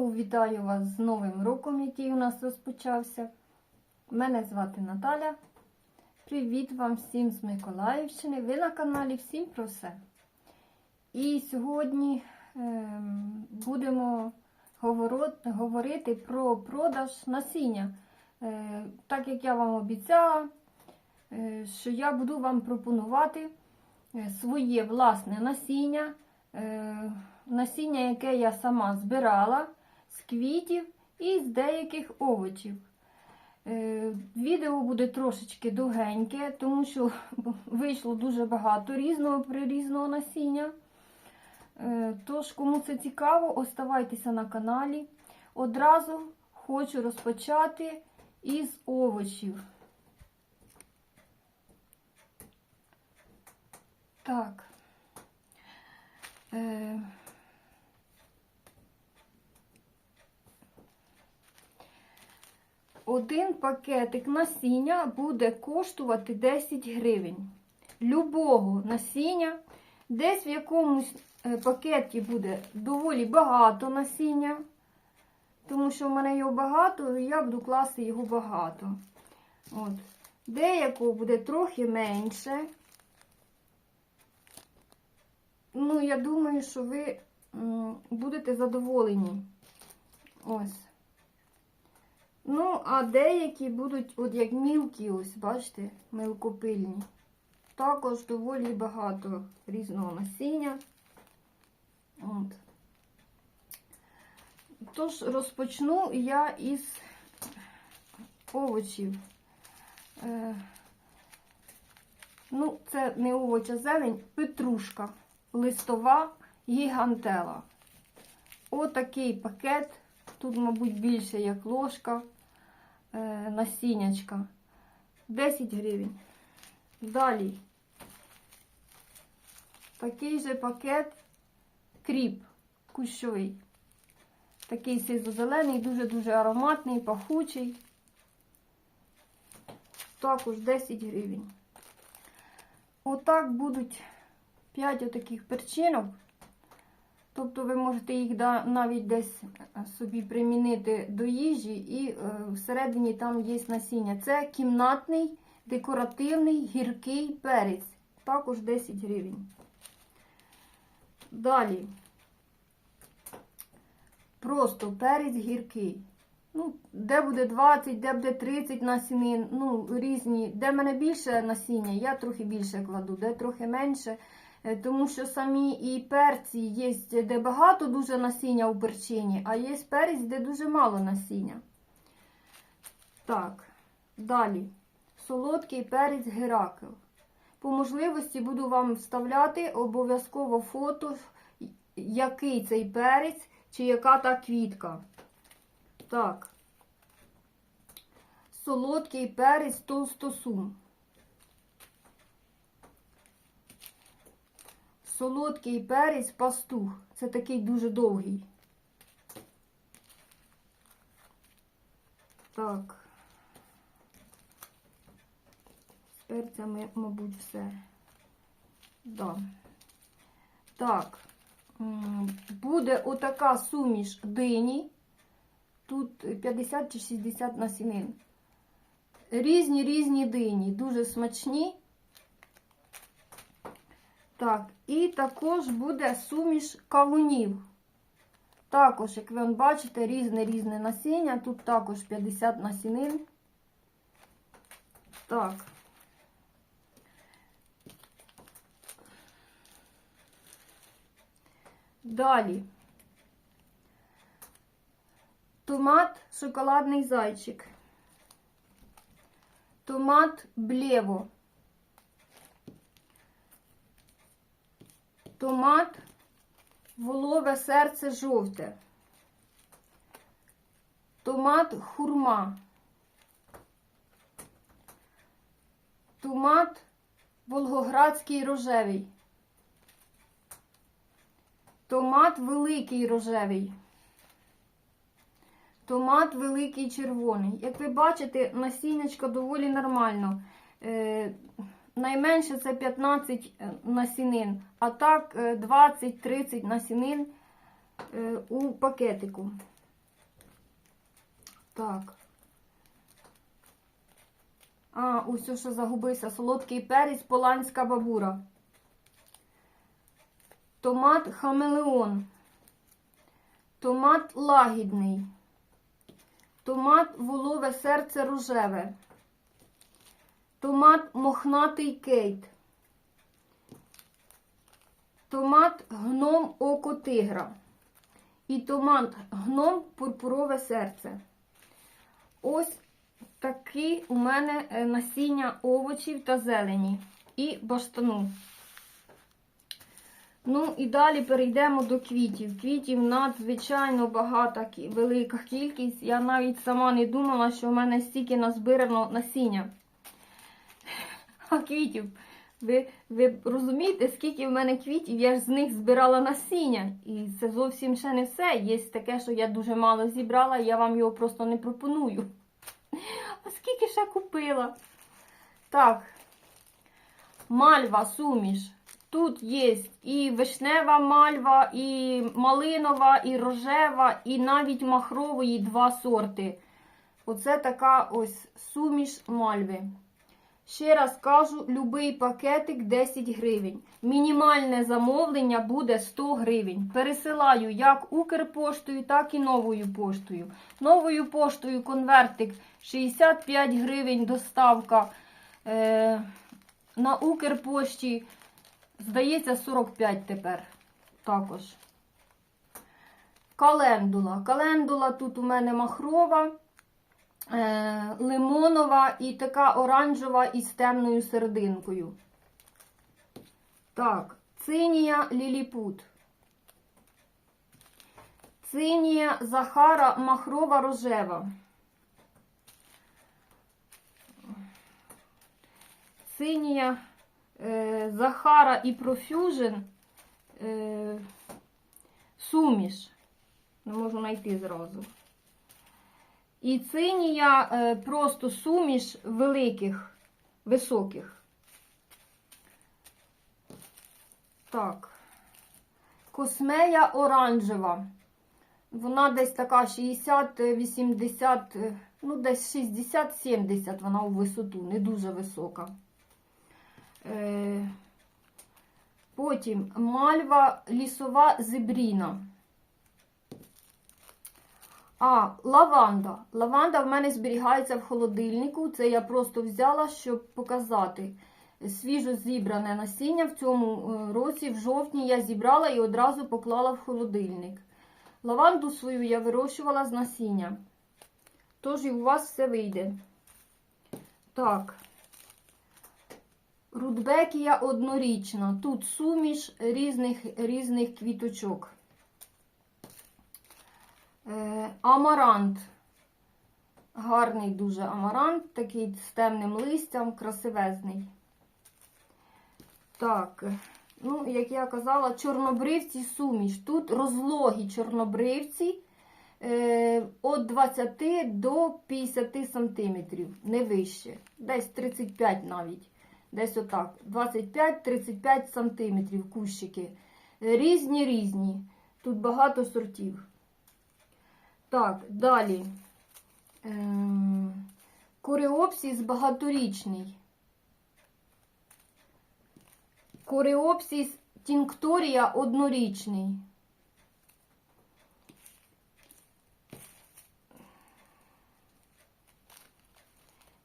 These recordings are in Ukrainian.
Знову вітаю вас з Новим роком, який у нас розпочався. Мене звати Наталя. Привіт вам всім з Миколаївщини. Ви на каналі Всім про все. І сьогодні ем, будемо говорити про продаж насіння. Е, так як я вам обіцяла, е, що я буду вам пропонувати е, своє власне насіння. Е, насіння, яке я сама збирала з квітів і з деяких овочів. Е, Відео буде трошечки довгеньке, тому що вийшло дуже багато різного прирізного насіння. Е, Тож, кому це цікаво, оставайтеся на каналі. Одразу хочу розпочати із овочів. Так. Один пакетик насіння буде коштувати 10 гривень. Любого насіння. Десь в якомусь е, пакеті буде доволі багато насіння. Тому що в мене його багато, і я буду класти його багато. От. Деякого буде трохи менше. Ну, я думаю, що ви будете задоволені. Ось. Ну, а деякі будуть, от як мілкі, ось, бачите, мелкопильні. Також доволі багато різного насіння. От. Тож розпочну я із овочів. Е, ну, це не овоча зелень, петрушка, листова гігантела. Отакий пакет. Тут, мабуть, більше як ложка насіннячка. 10 гривень. Далі. Такий же пакет кріп кущовий. Такий сизо-зелений, дуже-дуже ароматний, пахучий. Також 10 гривень. Отак будуть 5 отаких перчинок. Тобто ви можете їх навіть десь е, собі примінити до їжі, і е, всередині там є насіння. Це кімнатний, декоративний, гіркий перець. Також 10 гривень. Далі. Просто перець гіркий. Ну, де буде 20, де буде 30 насінин, ну, різні. Де в мене більше насіння, я трохи більше кладу, де трохи менше. Е, Тому що самі і перці є, де багато дуже насіння у перчині, а є перець, де дуже мало насіння. Так, далі. Солодкий перець Геракл. По можливості буду вам вставляти обов'язково фото, який цей перець чи яка та квітка. Так. Солодкий перець толстосум. Солодкий перець пастух. Це такий дуже довгий. Так. З перцями, мабуть, все. Да. Так. Буде отака суміш дині. Тут 50 чи 60 насінин. Різні різні дині, дуже смачні. Так, і також буде суміш кавунів. Також, як ви бачите, різне-різне насіння. Тут також 50 насінин. Так. Далі. Томат шоколадний зайчик. Томат блево. Томат волове серце жовте. Томат хурма. Томат волгоградський рожевий. Томат великий рожевий. Томат великий червоний. Як ви бачите, насіннячко доволі нормально. Е, найменше це 15 насінин, а так е, 20-30 насінин е, у пакетику. Так. А, ось що загубився. Солодкий перець, поланська бабура. Томат хамелеон. Томат лагідний. Томат волове серце рожеве. Томат мохнатий кейт. Томат гном око тигра. І томат гном пурпурове серце. Ось такі у мене е, насіння овочів та зелені і баштану. Ну і далі перейдемо до квітів. Квітів надзвичайно багата, велика кількість. Я навіть сама не думала, що в мене стільки назбирано насіння. Квітів. Ви, ви розумієте, скільки в мене квітів, я ж з них збирала насіння. І це зовсім ще не все. Є таке, що я дуже мало зібрала, я вам його просто не пропоную. А скільки ще купила? Так, мальва, суміш. Тут є і вишнева мальва, і малинова, і рожева, і навіть махрової два сорти. Оце така ось суміш мальви. Ще раз кажу, любий пакетик 10 гривень. Мінімальне замовлення буде 100 гривень. Пересилаю як Укрпоштою, так і новою поштою. Новою поштою конвертик 65 гривень доставка. Е, на Укрпошті, здається, 45 тепер також. Календула. Календула тут у мене махрова лимонова і така оранжева із темною серединкою. Так, цинія ліліпут. Цинія Захара махрова рожева. Цинія е, Захара і Profusion е, суміш. Не можу знайти зразу. І цинія е, просто суміш великих, високих. Так. Космея оранжева. Вона десь така 60-80, е, ну десь 60-70 вона у висоту, не дуже висока. Е, Потім мальва лісова зебріна. А, лаванда. Лаванда в мене зберігається в холодильнику. Це я просто взяла, щоб показати. Свіжо зібране насіння в цьому е, році, в жовтні, я зібрала і одразу поклала в холодильник. Лаванду свою я вирощувала з насіння. Тож і у вас все вийде. Так. Рудбекія однорічна. Тут суміш різних, різних квіточок. Е, Амарант. Гарний дуже амарант, такий з темним листям, красивезний. Так, ну, як я казала, чорнобривці суміш. Тут розлогі чорнобривці е, від 20 до 50 сантиметрів, не вище. Десь 35 навіть. Десь отак. 25-35 сантиметрів кущики. Різні різні. Тут багато сортів. Так, далі. Ем, Кореопсіс багаторічний. Кореопсіс тінкторія однорічний.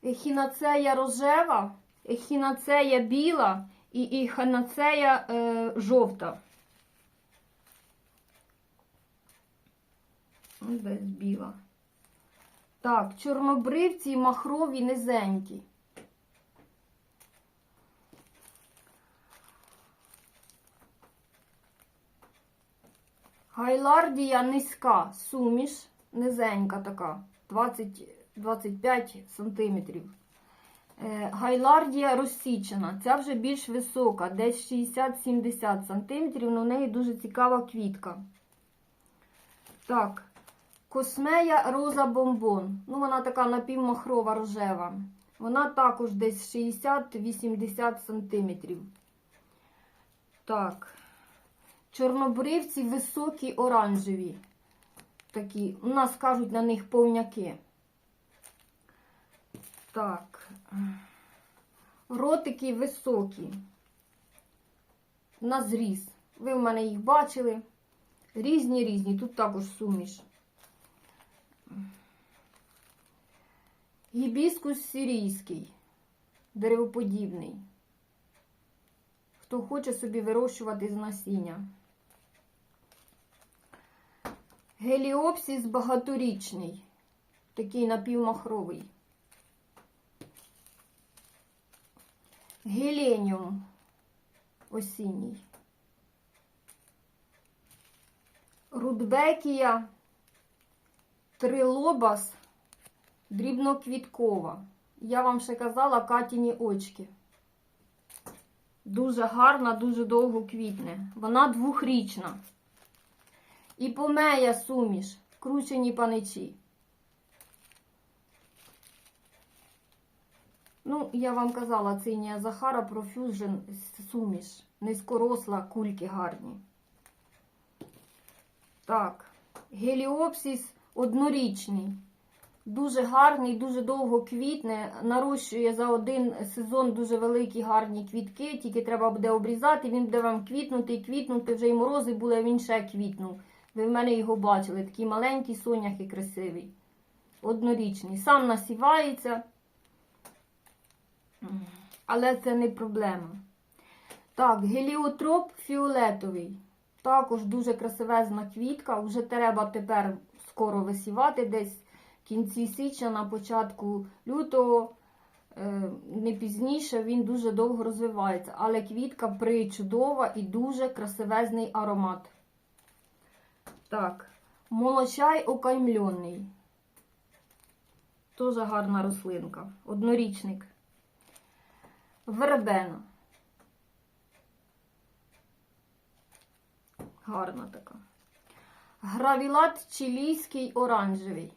Ехінацея рожева, ехінацея біла і ехінацея е, жовта. Ось Десь біла. Так, чорнобривці і махрові низенькі. Гайлардія низька, суміш, низенька така, 20-25 сантиметрів. Е, Гайлардія розсічена, ця вже більш висока, десь 60-70 сантиметрів, але в неї дуже цікава квітка. Так, космея роза бомбон. Ну, вона така напівмахрова рожева. Вона також десь 60-80 сантиметрів. Так. Чорнобривці високі оранжеві. Такі, у нас кажуть на них повняки. Так. Ротики високі. На зріз. Ви в мене їх бачили. Різні різні. Тут також суміш. Гібіскус сирійський, деревоподібний. Хто хоче собі вирощувати з насіння. Геліопсіс багаторічний, такий напівмахровий. Геленіум осінній. Рудбекія трилобас дрібноквіткова. Я вам ще казала Катіні очки. Дуже гарна, дуже довго квітне. Вона двохрічна. І помея суміш, кручені паничі. Ну, я вам казала, цинія Захара Profusion суміш. Низькоросла, кульки гарні. Так, геліопсіс однорічний. Дуже гарний, дуже довго квітне. Нарощує за один сезон дуже великі гарні квітки. Тільки треба буде обрізати, він буде вам квітнути і квітнути. Вже й морози були, він ще квітнув. Ви в мене його бачили. Такий маленький сонях і красивий. Однорічний. Сам насівається. Але це не проблема. Так, геліотроп фіолетовий. Також дуже красивезна квітка. Вже треба тепер скоро висівати десь в кінці січня, на початку лютого, е, не пізніше, він дуже довго розвивається. Але квітка причудова і дуже красивезний аромат. Так, молочай окаймльонний. Дуже гарна рослинка. Однорічник. Вербена. Гарна така. Гравілат чилійський оранжевий.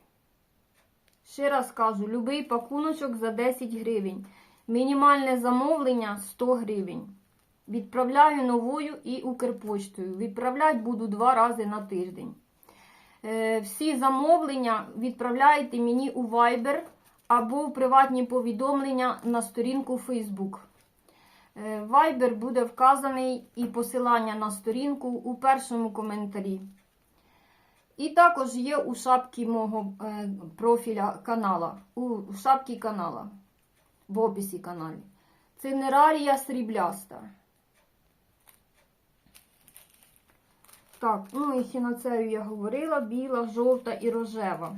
Ще раз кажу, любий пакуночок за 10 гривень. Мінімальне замовлення 100 гривень. Відправляю новою і Укрпочтою. Відправляти буду два рази на тиждень. Е, всі замовлення відправляйте мені у Viber або в приватні повідомлення на сторінку Facebook. Е, Viber буде вказаний і посилання на сторінку у першому коментарі. І також є у шапці мого е, профіля канала, у шапці канала, в описі каналі. Цинерарія срібляста. Так, ну і хіноцею я говорила, біла, жовта і рожева.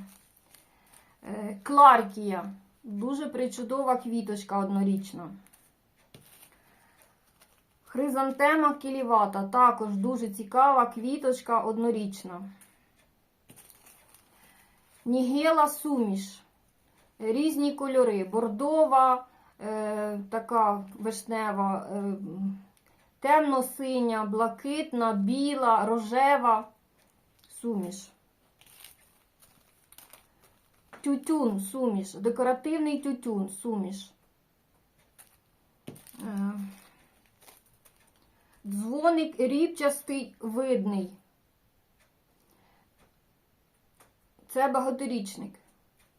Е, Кларкія. Дуже причудова квіточка однорічна. Хризантема кілівата. Також дуже цікава квіточка однорічна. Нігела суміш. Різні кольори. Бордова, е, така вишнева, е, темно-синя, блакитна, біла, рожева суміш. Тютюн суміш. Декоративний тютюн суміш. Е, Дзвоник рібчастий видний. Це багаторічник.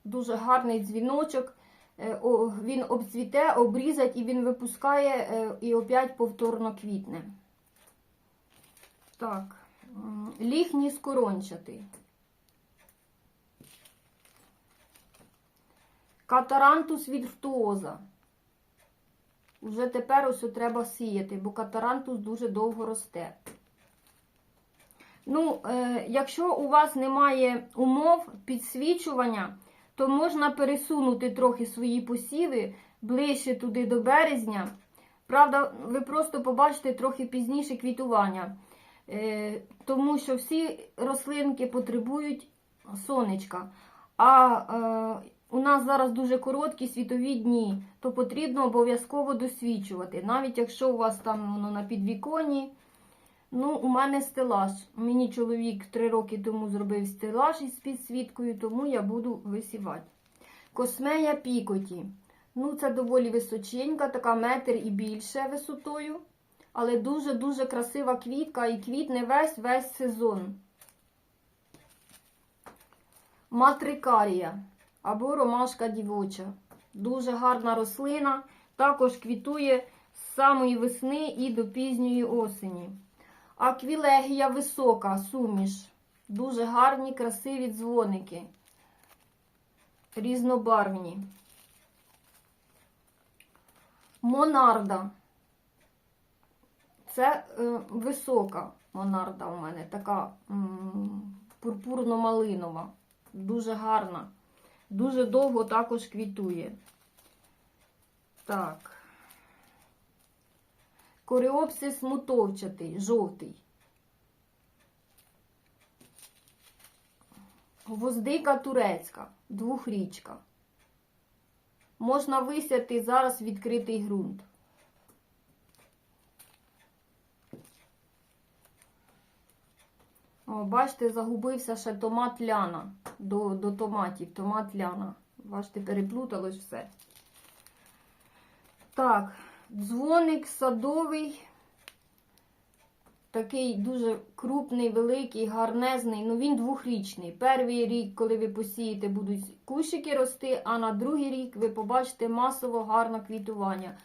Дуже гарний дзвіночок. Е, Він обцвіте, обрізать і він випускає е, і опять повторно квітне. Так, ліхній скорончатий. Катарантус віртуоза. Уже тепер ось треба сіяти, бо катарантус дуже довго росте. Ну, е, якщо у вас немає умов підсвічування, то можна пересунути трохи свої посіви ближче туди до березня. Правда, ви просто побачите трохи пізніше квітування. Е, тому що всі рослинки потребують сонечка. А е, у нас зараз дуже короткі світові дні, то потрібно обов'язково досвічувати. Навіть якщо у вас там воно на підвіконні. Ну, у мене стелаж. Мені чоловік три роки тому зробив стелаж із підсвіткою, тому я буду висівати. Космея пікоті. Ну, це доволі височенька, така метр і більше висотою. Але дуже-дуже красива квітка і квітне весь весь сезон. Матрикарія або ромашка дівоча. Дуже гарна рослина. Також квітує з самої весни і до пізньої осені. Аквілегія висока, суміш. Дуже гарні, красиві дзвоники. Різнобарвні. Монарда. Це е, висока монарда у мене, така пурпурно-малинова. Дуже гарна. Дуже довго також квітує. Так. Коріопсис мутовчатий, жовтий. Гвоздика турецька, двохрічка. Можна висяти зараз відкритий ґрунт. О, бачите, загубився ще томат ляна до, до томатів. Томат ляна. Бачите, переплуталось все. Так, дзвоник садовий. Такий дуже крупний, великий, гарнезний. Ну він двохрічний. Перший рік, коли ви посієте, будуть кущики рости, а на другий рік ви побачите масово гарне квітування.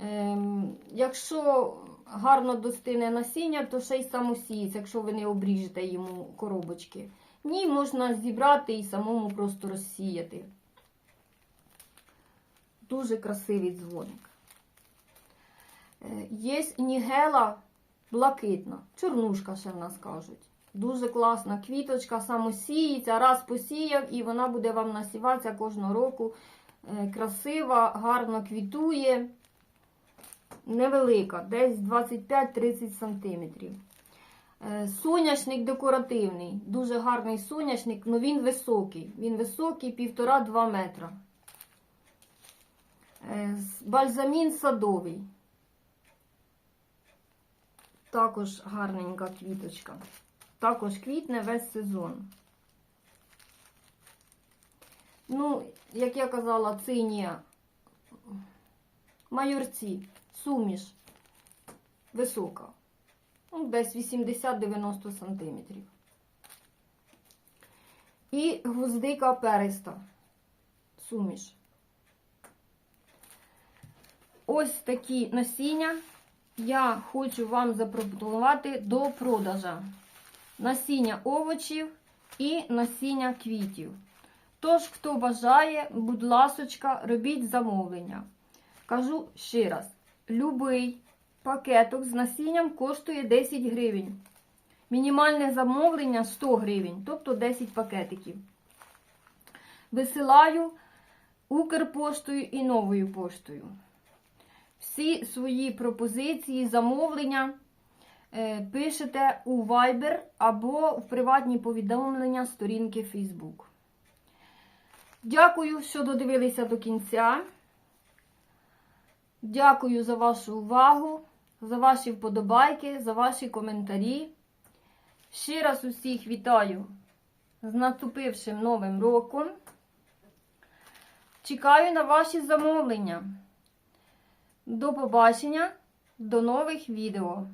Ем, якщо гарно достине насіння, то ще й самосіється, якщо ви не обріжете йому коробочки. Ні, можна зібрати і самому просто розсіяти. Дуже красивий дзвоник. Є нігела блакитна, чорнушка ще в нас кажуть. Дуже класна квіточка, самосіється, раз посіяв, і вона буде вам насіватися кожного року. Е, Красива, гарно квітує. Невелика, десь 25-30 см. Соняшник декоративний, дуже гарний соняшник, але він високий. Він високий 1,5-2 метра. Е, Бальзамін садовий. Також гарненька квіточка. Також квітне весь сезон. Ну, як я казала, цинія майорці, суміш висока. Ну, десь 80-90 см. І гвоздика периста. Суміш. Ось такі насіння я хочу вам запропонувати до продажа. Насіння овочів і насіння квітів. Тож, хто бажає, будь ласочка, робіть замовлення. Кажу ще раз: любий пакеток з насінням коштує 10 гривень. Мінімальне замовлення 100 гривень, тобто 10 пакетиків. Висилаю Укрпоштою і новою поштою. Всі свої пропозиції, замовлення е, пишете у Viber або в приватні повідомлення сторінки Facebook. Дякую, що додивилися до кінця. Дякую за вашу увагу, за ваші вподобайки, за ваші коментарі. Ще раз усіх вітаю з наступившим новим роком. Чекаю на ваші замовлення. До побачення, до нових відео!